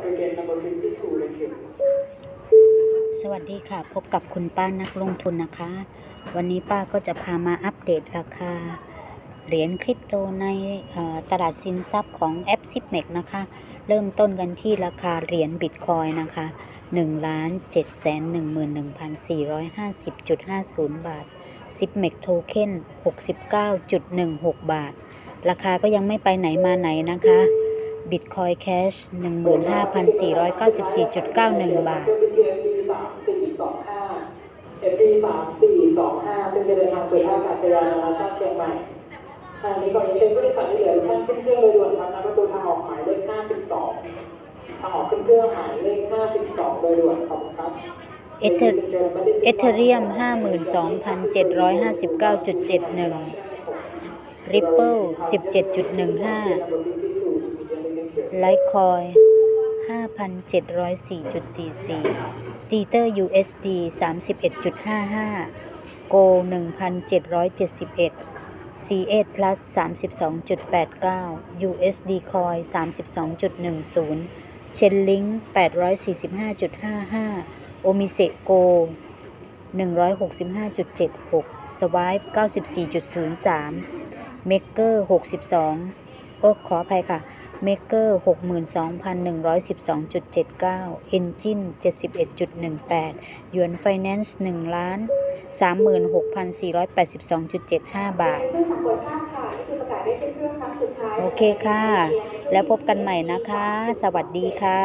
Again, number 52, thank you. สวัสดีค่ะ พบกับคุณป้านักลงทุนนะคะ วันนี้ป้าก็จะพามาอัปเดตราคา เหรียญคริปโตในตลาดสินทรัพย์ของแอป10 m e x นะคะ เริ่มต้นกันที่ราคาเหรียญบิตคอยนะคะ1ล้าน7 1 1 450.50 บาท10 m e x โทเค็น69.16 บาท ราคาก็ยังไม่ไปไหนมาไหนนะคะ บิตคอยแคช15,494.91 บาท FD 3425ซึ่งจะเดินทางสู่ท่าอากาศยานนานาชาติเชียงใหม่ทางนี้ก่อนจะเชิญผู้โดยสารที่เหลือทุกท่านขึ้นเครื่องโดยด่วนทางน้ำประตูทางออกหมายเลข 52 ทางออกขึ้นเครื่องหมายเลข 52 โดยด่วนขอบคุณครับเอเธอเอเธเรียม 52,750.71 Ripple 17.15 ไลท์คอย5,704.44ตีเตอร์ USD 31.55 โก 1,771 CH Plus 32.89 USD คอย32.10 เชนลิง845.55 โอมิเซโก 165.76 สวาย94.03 เมกเกอร์ 62 โอ้ขออภัยค่ะ Maker 62,112.79 Engine 71.18 Yuan Finance งล้านสามหมื่นหกพันสี่ร้อยแปดสิบสองจุดเจ็ดห้าบาท โอเคค่ะ แล้วพบกันใหม่นะคะ สวัสดีค่ะ